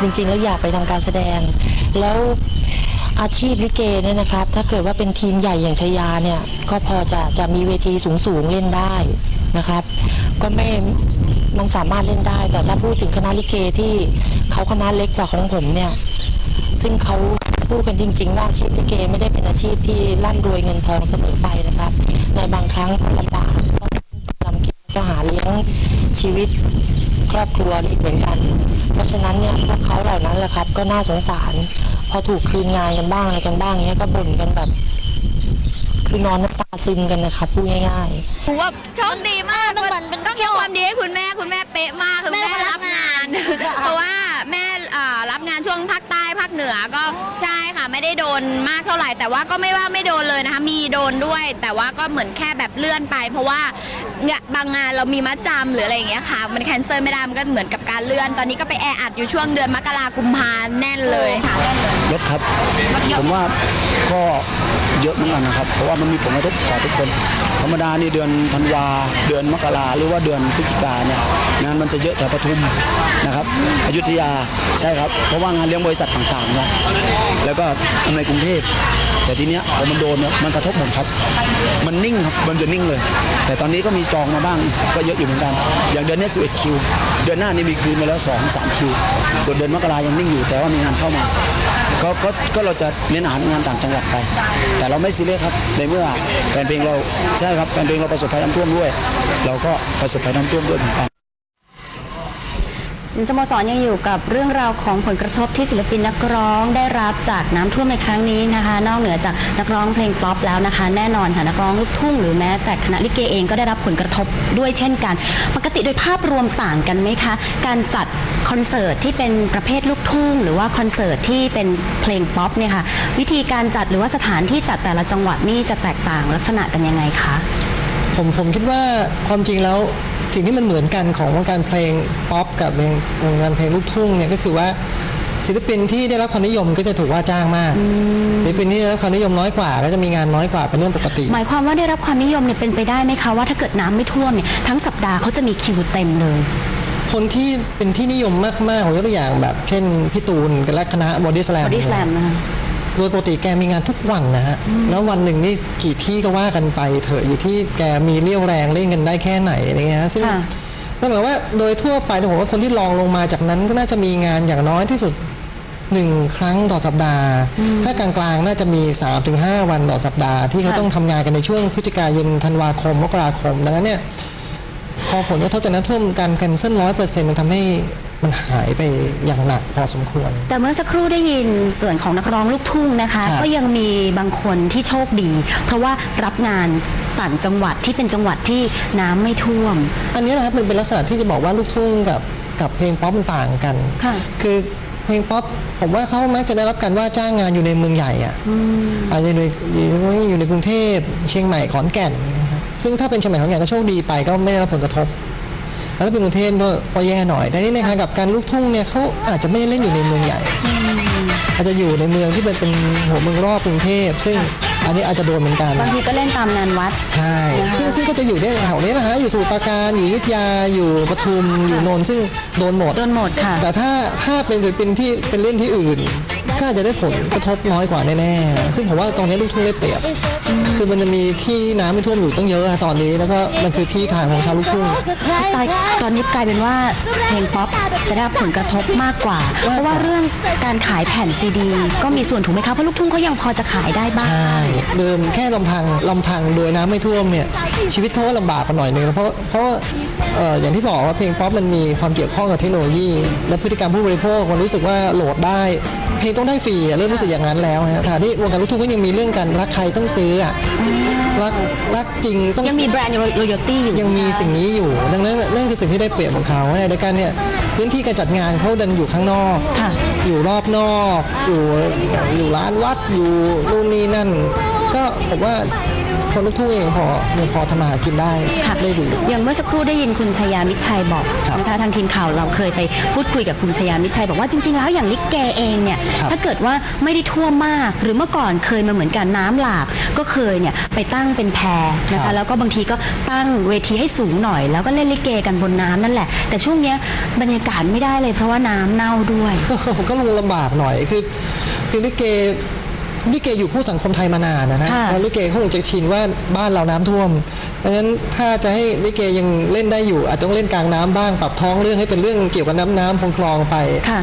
จริงๆ แล้วอยากไปทำการแสดง แล้วอาชีพลิเกเนี่ยนะครับ ถ้าเกิดว่าเป็นทีมใหญ่อย่างชยาเนี่ย ก็พอจะจะมีเวทีสูงๆเล่นได้นะครับ ก็ไม่มันสามารถเล่นได้ แต่ถ้าพูดถึงคณะลิเกที่เขาคณะเล็กกว่าของผมเนี่ย ซึ่งเขาพูดกันจริง ๆ ว่าอาชีพลิเกไม่ได้เป็นอาชีพที่ร่ำรวยเงินทองเสมอไปนะครับ ในบางครั้งลำบากลำกินก็หาเลี้ยงชีวิต ครอบครัวอีกเหมือนกัน เพราะฉะนั้นเนี่ยพวกเขาเหล่านั้นแหละครับ ก็น่าสงสาร พอถูกคืนงานกันบ้างอะไรกันบ้างเนี้ยก็บ่นกันแบบ คือนอนน้ำตาซึมกันนะครับพูดง่ายๆถือว่าโชคดีมากมันเหมือนเป็นต้องยกความดีให้คุณแม่คุณแม่เป๊ะมากคือแม่แม่รัรับบงางานนเพราะว่าแม่อ่ารับงานช่วงภาคใต้ภาคเหนือก็ใช่ ค่ะไม่ได้โดนมากเท่าไหร่ แต่ว่าก็ไม่ว่าไม่โดนเลยนะคะมีโดนด้วย แต่ว่าก็เหมือนแค่แบบเลื่อนไป เพราะว่าเนี่ยบางงานเรามีมัดจำหรืออะไรอย่างเงี้ยค่ะ มันแคนเซิลไม่ได้มันก็เหมือนกับการเลื่อน ตอนนี้ก็ไปแออัดอยู่ช่วงเดือนมกรากุมภาแน่นเลยค่ะลดครับ ผมว่าก็ เยอะเหมือนกันนะครับ เพราะว่ามันมีผลกระทบต่อทุกคน ธรรมดานี่เดือนธันวา เดือนมกราหรือว่าเดือนพฤศจิกาเนี่ยงานมันจะเยอะแถวปทุมนะครับ อยุธยาใช่ครับ เพราะว่างานเลี้ยงบริษัทต่างๆนะแล้วก็ในกรุงเทพ แต่ทีเนี้ยพอมันโดนเนี่ยมันกระทบหมดครับ มันนิ่งครับมันจะนิ่งเลย แต่ตอนนี้ก็มีจองมาบ้างอีกก็เยอะอยู่เหมือนกัน อย่างเดือนนี้11คิวเดือนหน้านี่มีคืนมาแล้ว 2 3 คิว ส่วนเดือนมกรายังนิ่งอยู่แต่ว่ามีงานเข้ามาก็ก็ก็เราจะเน้นอาหารงานต่างจังหวัดไป แต่เราไม่ซีเรียสครับในเมื่อแฟนเพลงเราใช่ครับแฟนเพลงเราประสบภัยน้ำท่วมด้วย เราก็ประสบภัยน้ำท่วมด้วยเหมือนกัน สินสโมสรยังอยู่กับเรื่องราวของผลกระทบที่ศิลปินนักร้องได้รับจากน้ำท่วมในครั้งนี้นะคะ นอกเหนือจากนักร้องเพลงป๊อปแล้วนะคะ แน่นอนค่ะนักร้องลูกทุ่งหรือแม้แต่คณะลิเกเองก็ได้รับผลกระทบด้วยเช่นกัน ปกติโดยภาพรวมต่างกันไหมคะ การจัดคอนเสิร์ตที่เป็นประเภทลูกทุ่ง หรือว่าคอนเสิร์ตที่เป็นเพลงป๊อปเนี่ยค่ะวิธีการจัดหรือว่าสถานที่จัดแต่ละจังหวัดนี่จะแตกต่างลักษณะกันยังไงคะ ผมผมคิดว่าความจริงแล้วสิ่งที่มันเหมือนกันของวงการเพลงป๊อปกับวงวงการเพลงลูกทุ่งเนี่ยก็คือว่าศิลปินที่ได้รับความนิยมก็จะถูกว่าจ้างมาก ศิลปินที่ได้รับความนิยมน้อยกว่าก็จะมีงานน้อยกว่าเป็นเรื่องปกติ หมายความว่าได้รับความนิยมเนี่ยเป็นไปได้ไหมคะว่าถ้าเกิดน้ำไม่ท่วมเนี่ยทั้งสัปดาห์เขาจะมีคิวเต็มเลย คนที่เป็นที่นิยมมากๆผมยกตัวอย่างแบบเช่นพี่ตูนกับและคณะบอดี้สแลมบอดี้สแลมนะคะ โดยปกติแกมีงานทุกวันนะฮะ แล้ววันหนึ่งนี่กี่ที่ก็ว่ากันไปเถอะอยู่ที่แกมีเรี่ยวแรงเล่นกันได้แค่ไหนอะไรเงี้ยฮะซึ่งค่ะนั่นหมายว่าโดยทั่วไปเนี่ยผมว่าคนที่ลองลงมาจากนั้นก็น่าจะมีงานอย่างน้อยที่สุดหนึ่งครั้งต่อสัปดาห์ ถ้ากลางๆ น่าจะมี 3-5 วันต่อสัปดาห์ ที่เขาต้องทำงานกันในช่วงพฤศจิกายนธันวาคมมกราคมดังนั้นเนี่ยพอผลกระทบจากน้ำท่วมการแคนเซิลร้อยเปอร์เซ็นต์มันทำให้ มันหายไปอย่างหนักพอสมควร แต่เมื่อสักครู่ได้ยินส่วนของนักร้องลูกทุ่งนะคะครับก็ยังมีบางคนที่โชคดี เพราะว่ารับงานต่างจังหวัดที่เป็นจังหวัดที่น้ำไม่ท่วม อันนี้นะครับมันเป็นลักษณะที่จะบอกว่าลูกทุ่งกับกับเพลงป๊อปมันต่างกันค่ะคือเพลงป๊อปผมว่าเขามักจะได้รับการว่าจ้างงานอยู่ในเมืองใหญ่อะอาจจะอยู่ในอยู่ในกรุงเทพเชียงใหม่ขอนแก่นนะครับซึ่งถ้าเป็นเชียงใหม่ขอนแก่นก็โชคดีไปก็ไม่ได้รับผลกระทบ แล้วถ้าเป็นกรุงเทพก็ก็แย่หน่อย แต่นี่ในทางกับการลูกทุ่งเนี่ยเขาอาจจะไม่ได้เล่นอยู่ในเมืองใหญ่ อาจจะอยู่ในเมืองที่เป็นเป็นหัวเมืองรอบกรุงเทพ ซึ่งอันนี้อาจจะโดนเหมือนกัน บางทีก็เล่นตามงานวัด ใช่นะคะซึ่งซึ่งก็จะอยู่ได้แถวนี้นะฮะ อยู่สมุทรปราการ อยู่อยุทธยา อยู่ปทุม อยู่นนท์ ซึ่งโดนหมด โดนหมดค่ะ แต่ถ้าถ้าเป็นศิลปินที่เป็นเล่นที่อื่น ก็อาจจะได้ผลกระทบน้อยกว่าแน่ๆ ซึ่งผมว่าตรงนี้ลูกทุ่งได้เปรียบ คือมันจะมีที่น้ำไม่ท่วมอยู่ต้องเยอะอะตอนนี้ แล้วก็มันคือที่ทางของชาวลูกทุ่งตายตอนนี้กลายเป็นว่าเพลงป๊อปจะได้รับผลกระทบมากกว่า เพราะว่าเรื่องการขายแผ่นซีดี ก็มีส่วนถูกไหมคะ เพราะลูกทุ่งเขายังพอจะขายได้บ้าง ใช่เดิมแค่ลำพังลำพังโดยน้ำไม่ท่วมเนี่ยชีวิตเขาก็ลำบากกันหน่อยหนึงเพราะเพราะเอ่ออย่างที่บอกว่าเพลงป๊อปมันมีความเกี่ยวข้องกับเทคโนโลยี และพฤติกรรมผู้บริโภคมันรู้สึกว่าโหลดได้ เพลงต้องได้ฟรีอะเริ่มรู้สึกอย่างนั้นแล้วฮะแต่ที่วงการลูกทุ่งก็ยังมีเรื่องการรักใครต้องซื้ออะรักรักจริงต้องยังมีแบรนด์รอยัลตี้อยู่ยังมีสิ่งนี้อยู่ ดังนั้นนั่นคือสิ่งที่ได้เปรียบของเขาในเดียวกันเนี่ยพื้นที่การจัดงานเขาดันอยู่ข้างนอกค่ะอยู่รอบนอก อยู่อยู่ร้านวัดอยู่นู่นนี่นั่น ก็ผมว่าผ คนลูกทุ่งเองพอยังพอทำมาหากินได้ค่ะได้ดี อย่างเมื่อสักครู่ได้ยินคุณชยามิตรชัยบอกครับนะคะทางทีมข่าวเราเคยไปพูดคุยกับคุณชยามิตรชัยบอกว่าจริงๆแล้วอย่างลิเกเองเนี่ยครับถ้าเกิดว่าไม่ได้ท่วมมาก หรือเมื่อก่อนเคยมาเหมือนกันน้ำหลากก็เคยเนี่ยไปตั้งเป็นแพนะครัคะบแล้วก็บางทีก็ตั้งเวทีให้สูงหน่อย แล้วก็เล่นลิเกกันบนน้ำนั่นแหละ แต่ช่วงเนี้ยบรรยากาศไม่ได้เลยเพราะว่าน้ำเน่าด้วยผมก็ลงลำบากหน่อยคือคือลิเก ลิเกอยู่คู่สังคมไทยมานานนะนะค่ะแล้วลิเกคงจะชินว่าบ้านเราน้ำท่วมดังนั้นถ้าจะให้ลิเกยังเล่นได้อยู่อาจจะต้องเล่นกลางน้ำบ้างปรับท้องเรื่องให้เป็นเรื่องเกี่ยวกับน้ำน้ำคลองคลองไปค่ะ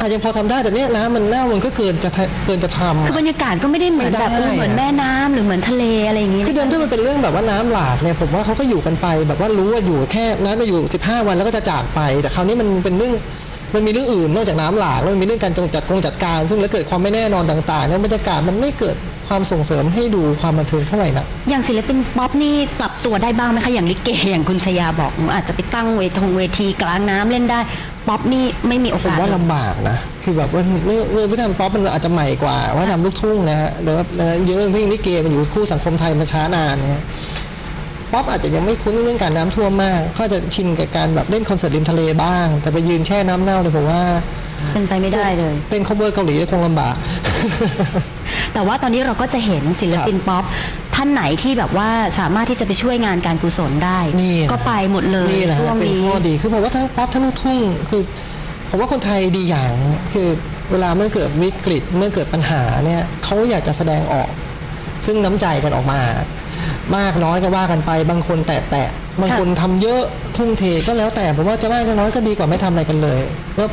อาจจะพอทำได้แต่เนี้ยน้ำมันเน่ามันก็เกินจะทะเกินจะทำคือบรรยากาศก็ไม่ได้เหมือนแบบไม่เอได้อเหมือนอะแม่น้ำหรือเหมือนทะเลอะไรอย่างงี้คือเดิมถ้ามันเป็นเรื่องแบบว่าน้ำหลากเนี่ยผมว่าเขาก็อยู่กันไปแบบว่ารู้ว่าอยู่แค่น้ำมาอยู่ 15 วันแล้วก็จะจากไป แต่คราวนี้มันเป็นเรื่อง มันมีเรื่องอื่นนอกจากน้ำหลากแล้วมันมีเรื่องการจงจัดกงจัดการ ซึ่งแล้วเกิดความไม่แน่นอนต่างๆเนี่ยบรรยากาศมันไม่เกิดความส่งเสริมให้ดูความบันเทิงเท่าไหร่นักอย่างศิลปินป๊อปนี่ปรับตัวได้บ้างไหมคะอย่างลิเกอย่างคุณชยาบอกอาจจะไปตั้งเวทงเวทีกลางน้ำเล่นได้ป๊อปนี่ไม่มีโอผมกาสว่าลำบากนะคือแบบว่าเรื่องเรื่องวิธีทำป๊อปมันอาจจะใหม่กว่าว่าทำลูกทุ่งนะฮะแล้วแล้วเรื่องเพลงลิเกมันอยู่คู่สังคมไทยมาช้านานเนี่ย ป๊อปอาจจะยังไม่คุ้นเรื่องการน้ำท่วมมากเขาอาจจะชินกับการแบบเล่นคอนเสิร์ตริมทะเลบ้าง แต่ไปยืนแช่น้ำเน่าเลยผมว่าเป็นไปไม่ได้เลยเต้น cover เกาหลีเนี่ยคงลำบาก แต่ว่าตอนนี้เราก็จะเห็นศิลปินป๊อปท่านไหนที่แบบว่าสามารถที่จะไปช่วยงานการกุศลได้นี่นะก็ไปหมดเลยนี่แหละช่วฮะงเป็นนี้ข้อดีคือผมว่าทั้งป๊อปทั้งลูกทุ่งคือผมว่าคนไทยดีอย่างนะคือเวลาเมื่อเกิดวิกฤตเมื่อเกิดปัญหาเนี่ยเขาอยากจะแสดงออก ซึ่งน้ำใจกันออกมา มากน้อยก็ว่ากันไป บางคนแตะแตะบางคนทำเยอะทุ่มเทก็แล้วแต่ผมว่าจะมากจะน้อยก็ดีกว่าไม่ทำอะไรกันเลยแล้ว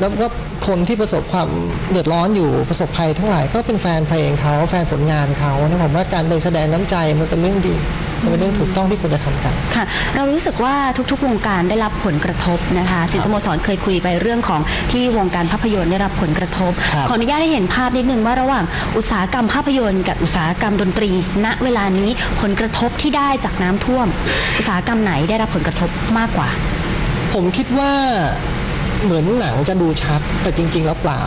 แล้วก็คนที่ประสบความเดือดร้อนอยู่ประสบภัยทั้งหลายก็เป็นแฟนเพลงเขาแฟนผลงานเขานะผมว่าการไปแสดงน้ำใจมันเป็นเรื่องดี มันเป็นเรื่องถูกต้องที่ควรจะทำกันค่ะ เรารู้สึกว่าทุกๆ วงการได้รับผลกระทบนะคะสินสโมสรเคยคุยไปเรื่องของที่วงการภาพยนตร์ได้รับผลกระทบครับขออนุญาตให้เห็นภาพนิดนึงว่าระหว่างอุตสาหกรรมภาพยนตร์กับอุตสาหกรรมดนตรี ณเวลานี้ผลกระทบที่ได้จากน้ำท่วม อุตสาหกรรมไหนได้รับผลกระทบมากกว่า ผมคิดว่าเหมือนหนังจะดูชัดแต่จริง ๆ แล้วเปล่า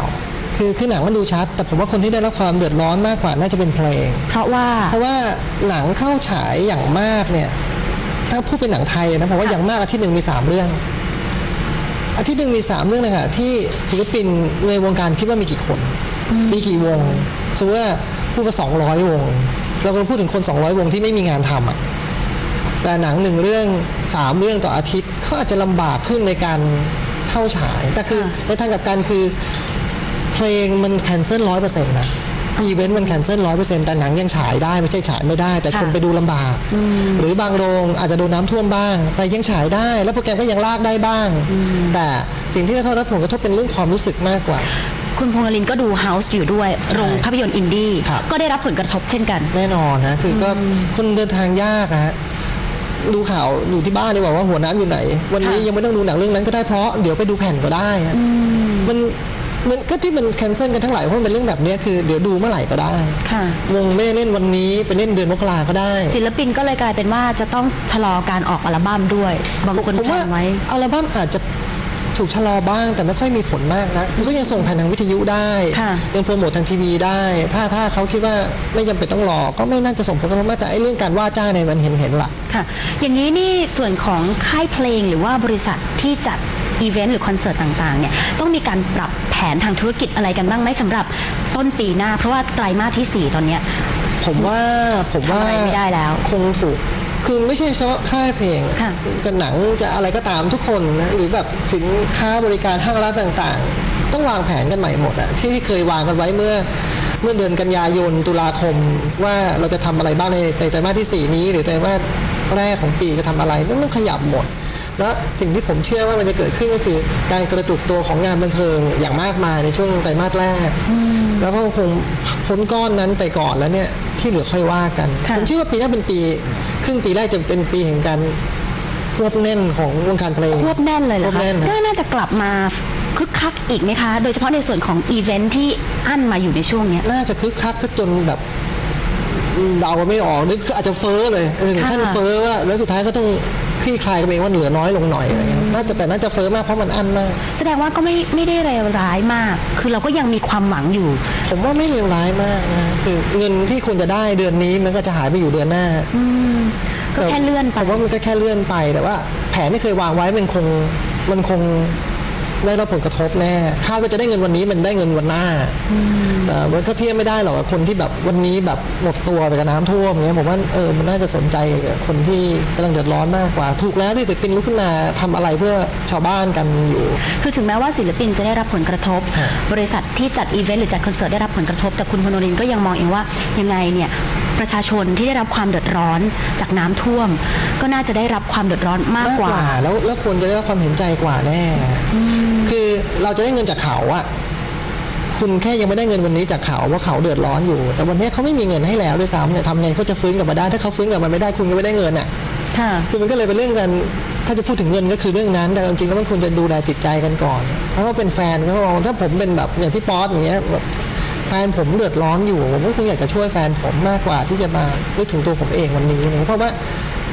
คือคือหนังมันดูชัด แต่ผมว่าคนที่ได้รับความเดือดร้อนมากกว่าน่าจะเป็นเพลง เพราะว่าเพราะว่าหนังเข้าฉายอย่างมากเนี่ยถ้าพูดเป็นหนังไทยนะผมว่าอย่างมากอาทิตย์หนึ่งมีสามเรื่อง อาทิตย์หนึ่งมีสามเรื่องนะคะที่ศิลปินในวงการคิดว่ามีกี่คน มีกี่วงสมมติว่าพูดว่าสองร้อยวง เรากำลังพูดถึงคนสองร้อยวงที่ไม่มีงานทำอะแต่หนังหนึ่งเรื่องสามเรื่องต่ออาทิตย์เขาอาจจะลำบากขึ้นในการเข้าฉาย แต่คือในทางกลับกันคือ เพลงมันแคนเซิลร้อยเปอร์เซ็นต์นะอีเวนต์มันแคนเซิลร้อยเปอร์เซ็นต์แต่หนังยังฉายได้ไม่ใช่ฉายไม่ได้ แต่คนค่ะไปดูลำบาก หรือบางโรงอาจจะโดนน้ำท่วมบ้าง แต่ยังฉายได้ แล้วโปรแกรมก็ยังลากได้บ้าง แต่สิ่งที่เขารับผลกระทบเป็นเรื่องความรู้สึกมากกว่า คุณพงษ์นรินทร์ก็ดูเฮาส์อยู่ด้วย โรงภาพยนตร์อินดี้ครับก็ได้รับผลกระทบเช่นกัน แน่นอนนะคือก็คนเดินทางยากนะฮะดูข่าวอยู่ที่บ้านดีกว่าว่าหัวน้ำอยู่ไหน วันนี้ค่ะยังไม่ต้องดูหนังเรื่องนั้นก็ได้เพราะเดี๋ยวไปดูแผ่นก็ได้ฮะมัน มันก็ที่มันแคนเซิลกันทั้งหลายเพราะมันเป็นเรื่องแบบเนี้ยคือเดี๋ยวดูเมื่อไหร่ก็ได้ค่ะวงไม่ได้เล่นวันนี้ไปเล่นเดือนมกราก็ได้ ศิลปินก็เลยกลายเป็นว่าจะต้องชะลอการออกอัลบั้มด้วยบางคนผมแพลว่านไว้อัลบั้มอาจจะถูกชะลอบ้างแต่ไม่ค่อยมีผลมากนะคือก็ยังส่งผ่านทางวิทยุได้ค่ะยังโปรโมททางทีวีได้ ถ้าถ้าเขาคิดว่าไม่จำเป็นต้องรอก็ไม่น่าจะส่งผลกระทบมากแต่ไอ้เรื่องการว่าจ้างในยมันเห็นเห็นๆละค่ะ อย่างนี้นี่ส่วนของค่ายเพลงหรือว่าบริษัทที่จัด อีเวนต์หรือคอนเสิร์ตต่างๆเนี่ยต้องมีการปรับแผนทางธุรกิจอะไรกันบ้างไหมสำหรับต้นปีหน้า เพราะว่าไตรมาสที่ 4 ตอนเนี้ย ผมว่าผมว่าทำอะไรไม่ได้แล้ว คงถูกคือไม่ใช่เฉพาะค่ายเพลงค่ะ จะหนังจะอะไรก็ตามทุกคนนะหรือแบบสินค้าบริการห้างร้านต่างๆ ต้องวางแผนกันใหม่หมดอะที่เคยวางกันไว้เมื่อ เมื่อเดือนกันยายนตุลาคมว่าเราจะทำอะไรบ้างในในไตรมาสที่ 4 นี้ หรือไตรมาสแรกของปีจะทำอะไรนั่นต้องขยับหมด และสิ่งที่ผมเชื่อว่ามันจะเกิดขึ้นก็คือ การกระตุกตัวของงานบันเทิงอย่างมากมายในช่วงไตรมาสแรก แล้วก็คงพ้นก้อนนั้นไปก่อนแล้วเนี่ยที่เหลือค่อยว่ากันค่ะผมเชื่อว่าปีหน้าเป็นปี ครึ่งปีแรกจะเป็นปีแห่งการควบแน่นของวงการเพลงควบแน่นเลยเหรอควบคะแน่นครับก็น่าจะกลับมาคึกคักอีกไหมคะ โดยเฉพาะในส่วนของอีเวนท์ที่อั้นมาอยู่ในช่วงเนี้ยน่าจะคึกคักซะจนแบบเดาไม่ออกนึกอาจจะเฟ้อเลยถึงขั้นค่ะเฟ้อว่าแล้วสุดท้ายก็ต้องเค ลี่คลายกันเองว่าเหลือน้อยลงหน่อยอะไรเงี้ยน่าจะแต่น่าจะเฟ้อมากเพราะมันอั้นมากแสดงว่าก็ไม่ไม่ได้เลวร้ายมาก คือเราก็ยังมีความหวังอยู่ ผมว่าไม่เลวร้ายมากนะคือเงินที่ควรจะได้เดือนนี้มันก็จะหายไปอยู่เดือนหน้าก็แค่เลื่อนไปผมว่ามันก็แค่เลื่อนไปแต่ว่า แผนที่เคยวางไว้มันคงมันคง ได้รับผลกระทบแน่คาดว่าจะได้เงินวันนี้มันได้เงินวันหน้าแต่มันก็เทียบไม่ได้หรอกกับคนที่แบบวันนี้แบบหมดตัวไปกับน้ำท่วมเงี้ยผมว่าเออมันน่าจะสนใจกับคนที่กำลังเดือดร้อนมากกว่า ถูกแล้วที่ศิลปินลุกขึ้นมาทำอะไรเพื่อชาวบ้านกันอยู่ คือถึงแม้ว่าศิลปินจะได้รับผลกระทบฮะบริษัทที่จัดอีเวนต์หรือจัดคอนเสิร์ตได้รับผลกระทบแต่คุณพนรินทร์ก็ยังมองเองว่ายังไงเนี่ย ประชาชนที่ได้รับความเดือดร้อนจากน้ำท่วม ก็น่าจะได้รับความเดือดร้อนมากมากกกว่าว่า แล้วแล้วควรจะได้รับความเห็นใจกว่าแน่คือเราจะได้เงินจากเขาอะคุณแค่ยังไม่ได้เงินวันนี้จากเขาว่าเขาเดือดร้อนอยู่ แต่วันนี้เขาไม่มีเงินให้แล้วด้วยซ้ำเนี่ยทำไงเขาจะฟื้นกลับมาได้ ถ้าเขาฟื้นกลับมาไม่ได้คุณก็ไม่ได้เงินอะค่ะคือมันก็เลยเป็นเรื่องกันถ้าจะพูดถึงเงินก็คือเรื่องนั้น แต่จริงๆแล้วมันควรจะดูแลจิตใจกันก่อนเพราะเขาเป็นแฟนก็มองถ้าผมเป็นแบบอย่างพี่ป๊อตอย่างเงี้ยแบบ แฟนผมเดือดร้อนอยู่ผมก็คงอยากจะช่วยแฟนผมมากกว่าที่จะมานึกถึงตัวผมเองวันนี้เนี่ยเพราะว่า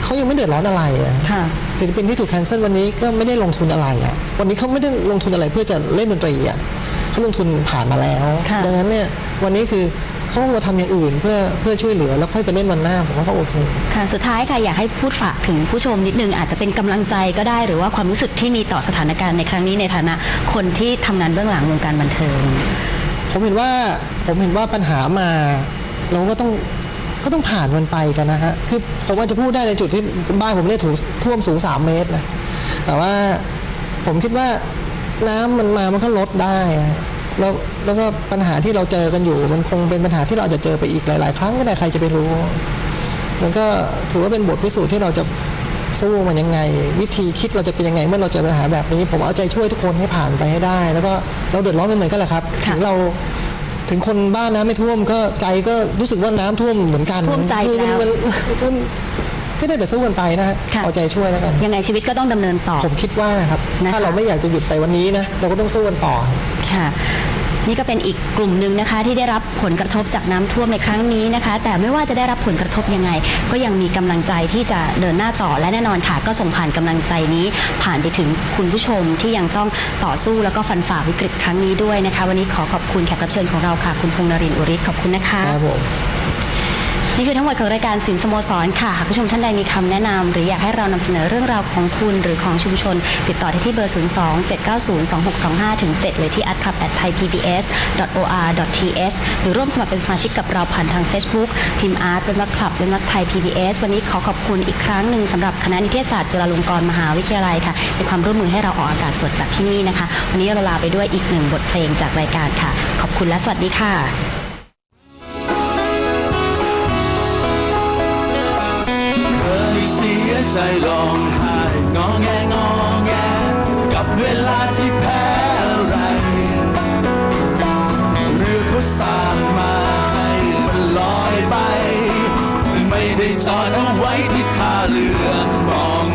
เขายังไม่เดือดร้อนอะไรอะค่ะศิลปินที่ถูกแคนเซิลวันนี้ก็ไม่ได้ลงทุนอะไรอะวันนี้เขาไม่ได้ลงทุนอะไรเพื่อจะเล่นดนตรีอะเขาลงทุนผ่านมาแล้วค่ะดังนั้นเนี่ยวันนี้คือเขามาทำอย่างอื่นเพื่อเพื่อช่วยเหลือแล้วค่อยไปเล่นวันหน้าผมว่าเขาโอเคค่ะสุดท้ายค่ะอยากให้พูดฝากถึงผู้ชมนิดนึงอาจจะเป็นกำลังใจก็ได้หรือว่าความรู้สึกที่มีต่อสถานการณ์ในครั้งนี้ในฐานะคนที่ทำงานเบื้องหลังวงการบันเทิง ผมเห็นว่าผมเห็นว่าปัญหามาเราก็ต้องก็ต้องผ่านมันไปกันนะฮะคือผมอาจจะพูดได้ในจุดที่บ้านผมเนี่ยถูกท่วมสูง 3 เมตรนะแต่ว่าผมคิดว่าน้ำมันมามันก็ลดได้แล้วแล้วก็ปัญหาที่เราเจอกันอยู่ มันคงเป็นปัญหาที่เราอาจจะเจอไปอีกหลาย ๆ ครั้งก็ได้ใครจะไปรู้ มันก็ถือว่าเป็นบทพิสูจน์ที่เราจะ สู้มันยังไง วิธีคิดเราจะเป็นยังไงเมื่อเราเจอปัญหาแบบนี้ ผมเอาใจช่วยทุกคนให้ผ่านไปให้ได้ แล้วก็เราเดือดร้อนเป็นเหมือนกันแหละครับค่ะถึงเราถึงคนบ้านน้ำไม่ท่วมก็ใจก็รู้สึกว่าน้ำท่วมเหมือนกันท่วมใจคือมันแล้วมันมันก็ได้แต่สู้กันไปนะฮะค่ะเอาใจช่วยแล้วกัน ยังไงชีวิตก็ต้องดำเนินต่อ ผมคิดว่าครับนะคะถ้าเราไม่อยากจะหยุดไปวันนี้นะ เราก็ต้องสู้กันต่อ ค่ะ นี่ก็เป็นอีกกลุ่มหนึ่งนะคะ ที่ได้รับผลกระทบจากน้ำท่วมในครั้งนี้นะคะ แต่ไม่ว่าจะได้รับผลกระทบยังไง ก็ยังมีกำลังใจที่จะเดินหน้าต่อและแน่นอนค่ะ ก็ส่งผ่านกำลังใจนี้ผ่านไปถึงคุณผู้ชมที่ยังต้องต่อสู้แล้วก็ฟันฝ่าวิกฤตครั้งนี้ด้วยนะคะ วันนี้ขอขอบคุณแขกรับเชิญของเราค่ะ คุณพงษ์นรินทร์อุริศขอบคุณนะคะครับผม นี่คือทั้งหมดของรายการสินสโมสรค่ะหากผู้ชมท่านใดมีคำแนะนำหรืออยากให้เรานำเสนอเรื่องราวของคุณหรือของชุมชน ติดต่อได้ที่เบอร์ 0 2 7 9 0 2 6 2 5ถึง7เลยที่ a d c l u b t h a i p b s o r t h หรือร่วมสมัครเป็นสมาชิกกับเราผ่านทาง Facebook พิมพ์อาร์ตเป็นวักคลับเป็นวักไทย PBS วันนี้ขอขอบคุณอีกครั้งหนึ่งสำหรับคณะนิเทศศาสตร์จุฬาลงกรณ์มหาวิทยาลัยค่ะในความร่วมมือให้เราออกอากาศสดจากที่นี่นะคะ วันนี้เราลาไปด้วยอีกหนึ่งบทเพลงจากรายการค่ะ ขอบคุณและสวัสดีค่ะ เคยเสียใจร้องไห้งอแงงอแง กับเวลาที่แพ้อะไร เรือเขาสร้างมาให้มันลอยไป ไม่ได้จอดเอาไว้ที่ท่าเรือมอง